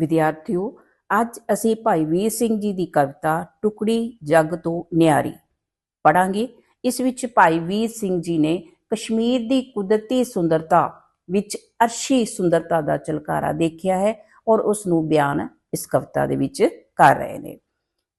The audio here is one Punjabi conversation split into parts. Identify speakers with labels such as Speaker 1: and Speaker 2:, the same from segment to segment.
Speaker 1: ਵਿਦਿਆਰਥੀਓ, ਅੱਜ ਅਸੀਂ ਭਾਈ ਵੀਰ ਸਿੰਘ ਜੀ ਦੀ ਕਵਿਤਾ ਟੁਕੜੀ ਜੱਗ ਤੋਂ ਨਿਆਰੀ ਪੜਾਂਗੇ ਇਸ ਵਿੱਚ ਭਾਈ ਵੀਰ ਸਿੰਘ ਜੀ ਨੇ ਕਸ਼ਮੀਰ ਦੀ ਕੁਦਰਤੀ ਸੁੰਦਰਤਾ ਵਿੱਚ ਅਰਸ਼ੀ ਸੁੰਦਰਤਾ ਦਾ ਝਲਕਾਰਾ ਦੇਖਿਆ ਹੈ ਔਰ ਉਸ ਨੂੰ ਬਿਆਨ ਇਸ ਕਵਿਤਾ ਦੇ ਵਿੱਚ ਕਰ ਰਹੇ ਨੇ।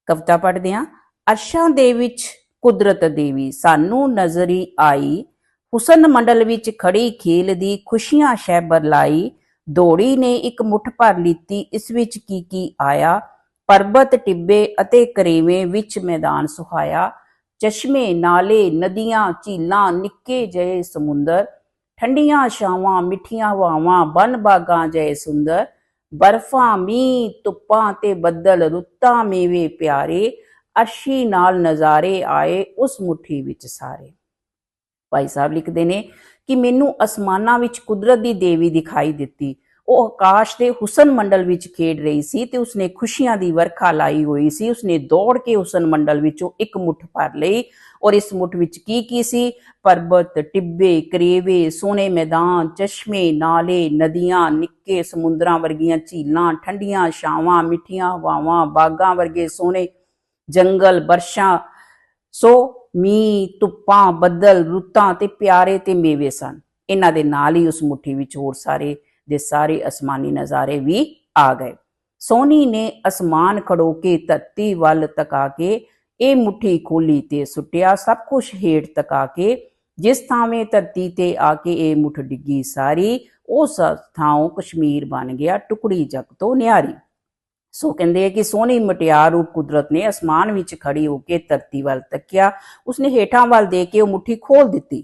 Speaker 1: ਕਵਿਤਾ ਪੜ੍ਹਦੇ ਹਾਂ। ਅਰਸ਼ਾਂ ਦੇ ਵਿੱਚ ਕੁਦਰਤ ਦੇਵੀ ਸਾਨੂੰ ਨਜ਼ਰੀ ਆਈ। ਹੁਸਨ ਮੰਡਲ ਵਿੱਚ ਖੜੀ ਖੇਲ ਦੀ ਖੁਸ਼ੀਆਂ ਸ਼ਹਿ ਬਰਲਾਈ ਦੌੜੀ ਨੇ ਇੱਕ ਮੁੱਠ ਭਰ ਲੀਤੀ, ਇਸ ਵਿੱਚ ਕੀ ਕੀ ਆਇਆ? ਪਰਬਤ, ਟਿੱਬੇ ਅਤੇ ਕਰੇਵੇਂ ਵਿੱਚ ਮੈਦਾਨ ਸੁਹਾਇਆ। ਚਸ਼ਮੇ, ਨਾਲੇ, ਨਦੀਆਂ, ਝੀਲਾਂ, ਨਿੱਕੇ ਜਿਹੇ ਸਮੁੰਦਰ। ਠੰਡੀਆਂ ਛਾਵਾਂ, ਮਿੱਠੀਆਂ ਹਵਾਵਾਂ, ਬਨ ਬਾਗਾਂ ਜਿਹੇ ਸੁੰਦਰ। ਬਰਫਾਂ, ਮੀਂਹ, ਧੁੱਪਾਂ ਤੇ ਬੱਦਲ, ਰੁੱਤਾਂ ਮੇਵੇ ਪਿਆਰੇ। ਅਰਸ਼ੀ ਨਾਲ ਨਜ਼ਾਰੇ ਆਏ ਉਸ ਮੁਠੀ ਵਿੱਚ ਸਾਰੇ। ਭਾਈ ਸਾਹਿਬ ਲਿਖਦੇ ਨੇ ਕਿ ਮੈਨੂੰ ਅਸਮਾਨਾਂ ਵਿੱਚ ਕੁਦਰਤ ਦੀ ਦੇਵੀ ਦਿਖਾਈ ਦਿੱਤੀ। ਉਹ ਆਕਾਸ਼ ਦੇ ਹੁਸਨ ਮੰਡਲ ਵਿੱਚ ਖੇਡ ਰਹੀ ਸੀ ਤੇ ਉਸਨੇ ਖੁਸ਼ੀਆਂ ਦੀ ਵਰਖਾ ਲਾਈ ਹੋਈ ਸੀ। ਉਸਨੇ ਦੌੜ ਕੇ ਹੁਸਨ ਮੰਡਲ ਵਿੱਚੋਂ ਇੱਕ ਮੁੱਠ ਭਰ ਲਈ ਔਰ ਇਸ ਮੁੱਠ ਵਿੱਚ ਕੀ ਕੀ ਸੀ? ਪਰਬਤ, ਟਿੱਬੇ, ਕਰੇਵੇ ਸੋਹਣੇ ਮੈਦਾਨ, ਚਸ਼ਮੇ, ਨਾਲੇ, ਨਦੀਆਂ, ਨਿੱਕੇ ਸਮੁੰਦਰਾਂ ਵਰਗੀਆਂ ਝੀਲਾਂ, ਠੰਡੀਆਂ ਛਾਵਾਂ, ਮਿੱਠੀਆਂ ਹਵਾਵਾਂ, ਬਾਗਾਂ ਵਰਗੇ ਸੋਹਣੇ ਜੰਗਲ ਬਰਸ਼ਾਂ ਸੋ ਮੀਂਹ, ਧੁੱਪਾਂ, ਬੱਦਲ, ਰੁੱਤਾਂ ਤੇ ਪਿਆਰੇ ਤੇ ਮੇਵੇ ਸਨ। ਇਹਨਾਂ ਦੇ ਨਾਲ ਹੀ ਉਸ ਮੁਠੀ ਵਿੱਚ ਹੋਰ ਸਾਰੇ ਦੇ ਸਾਰੇ ਅਸਮਾਨੀ ਨਜ਼ਾਰੇ ਵੀ ਆ ਗਏ। ਸੋਨੀ ਨੇ ਅਸਮਾਨ ਖੜੋ ਕੇ ਧਰਤੀ ਵੱਲ ਤਕਾ ਕੇ ਇਹ ਮੁਠੀ ਖੋਲੀ ਤੇ ਸੁੱਟਿਆ, ਸਭ ਕੁਝ ਹੇਠ ਤਕਾ ਕੇ ਜਿਸ ਥਾਵੇਂ ਧਰਤੀ ਤੇ ਆ ਕੇ ਇਹ ਮੁੱਠ ਡਿੱਗੀ ਸਾਰੀ, ਉਸ ਥਾਂ ਕਸ਼ਮੀਰ ਬਣ ਗਿਆ ਟੁਕੜੀ ਜਗ ਤੋਂ ਨਿਆਰੀ। ਸੋ ਕਹਿੰਦੇ ਆ ਕਿ ਸੋਹਣੀ ਮਟਿਆਰ ਰੂਪ ਕੁਦਰਤ ਨੇ ਅਸਮਾਨ ਵਿੱਚ ਖੜੀ ਹੋ ਕੇ ਧਰਤੀ ਵੱਲ ਤੱਕਿਆ। ਉਸਨੇ ਹੇਠਾਂ ਵੱਲ ਦੇ ਕੇ ਉਹ ਮੁਠੀ ਖੋਲ ਦਿੱਤੀ,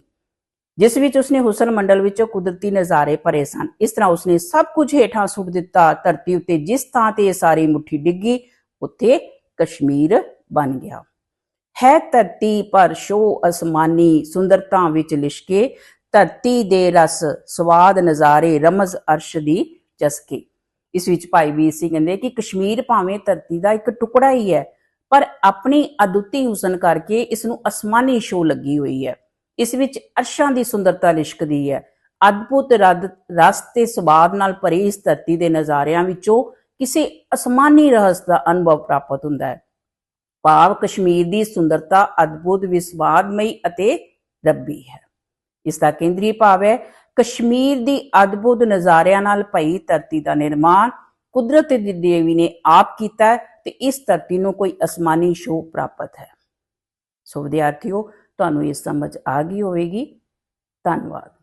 Speaker 1: ਜਿਸ ਵਿੱਚ ਉਸਨੇ ਹੁਸਨ ਮੰਡਲ ਵਿੱਚੋਂ ਕੁਦਰਤੀ ਨਜ਼ਾਰੇ ਭਰੇ ਸਨ। ਇਸ ਤਰ੍ਹਾਂ ਉਸਨੇ ਸਭ ਕੁਝ ਹੇਠਾਂ ਸੁੱਟ ਦਿੱਤਾ। ਧਰਤੀ ਉੱਤੇ ਜਿਸ ਥਾਂ ਤੇ ਇਹ ਸਾਰੀ ਮੁਠੀ ਡਿੱਗੀ, ਉੱਥੇ ਕਸ਼ਮੀਰ ਬਣ ਗਿਆ। ਹੈ ਧਰਤੀ ਪਰ ਸ਼ੋ ਅਸਮਾਨੀ ਸੁੰਦਰਤਾ ਵਿੱਚ ਲਿਸ਼ਕੇ, ਧਰਤੀ ਦੇ ਰਸ ਸਵਾਦ ਨਜ਼ਾਰੇ ਰਮਜ਼ ਅਰਸ਼ ਦੀ ਚਸਕੇ ਇਸ ਵਿੱਚ ਭਾਈ ਵੀਰ ਸਿੰਘ ਕਹਿੰਦੇ ਕਿ ਕਸ਼ਮੀਰ ਭਾਵੇਂ ਧਰਤੀ ਦਾ ਇੱਕ ਟੁਕੜਾ ਹੀ ਹੈ, ਪਰ ਆਪਣੀ ਅਦੁੱਤੀ ਹੁਸਨ ਕਰਕੇ ਇਸ ਨੂੰ ਅਸਮਾਨੀ ਸ਼ੋ ਲੱਗੀ ਹੋਈ ਹੈ। ਇਸ ਵਿੱਚ ਅਰਸ਼ਾਂ ਦੀ ਸੁੰਦਰਤਾ ਲਿਸ਼ਕਦੀ ਹੈ। ਅਦਭੁਤ ਰਦ, ਰਸ ਤੇ ਸਵਾਦ ਨਾਲ ਭਰੀ ਇਸ ਧਰਤੀ ਦੇ ਨਜ਼ਾਰਿਆਂ ਵਿੱਚੋਂ ਕਿਸੇ ਅਸਮਾਨੀ ਰਹੱਸ ਦਾ ਅਨੁਭਵ ਪ੍ਰਾਪਤ ਹੁੰਦਾ ਹੈ। ਭਾਵ ਕਸ਼ਮੀਰ ਦੀ ਸੁੰਦਰਤਾ, ਅਦਭੁਤ, ਵਿਸਵਾਦਮਈ ਅਤੇ ਰੱਬੀ ਹੈ। ਇਸ ਦਾ ਕੇਂਦਰੀ ਭਾਵ ਹੈ ਕਸ਼ਮੀਰ ਦੀ ਅਦਭੁਤ ਨਜ਼ਾਰਿਆਂ ਨਾਲ ਭਈ ਧਰਤੀ ਦਾ ਨਿਰਮਾਣ ਕੁਦਰਤ ਦੀ ਦੇਵੀ ਨੇ ਆਪ ਕੀਤਾ ਹੈ ਤੇ ਇਸ ਧਰਤੀ ਨੂੰ ਕੋਈ ਅਸਮਾਨੀ ਸ਼ੋਅ ਪ੍ਰਾਪਤ ਹੈ। ਸੋ ਵਿਦਿਆਰਥੀਓ, ਤੁਹਾਨੂੰ ਇਹ ਸਮਝ ਆ ਗਈ ਹੋਵੇਗੀ। ਧੰਨਵਾਦ।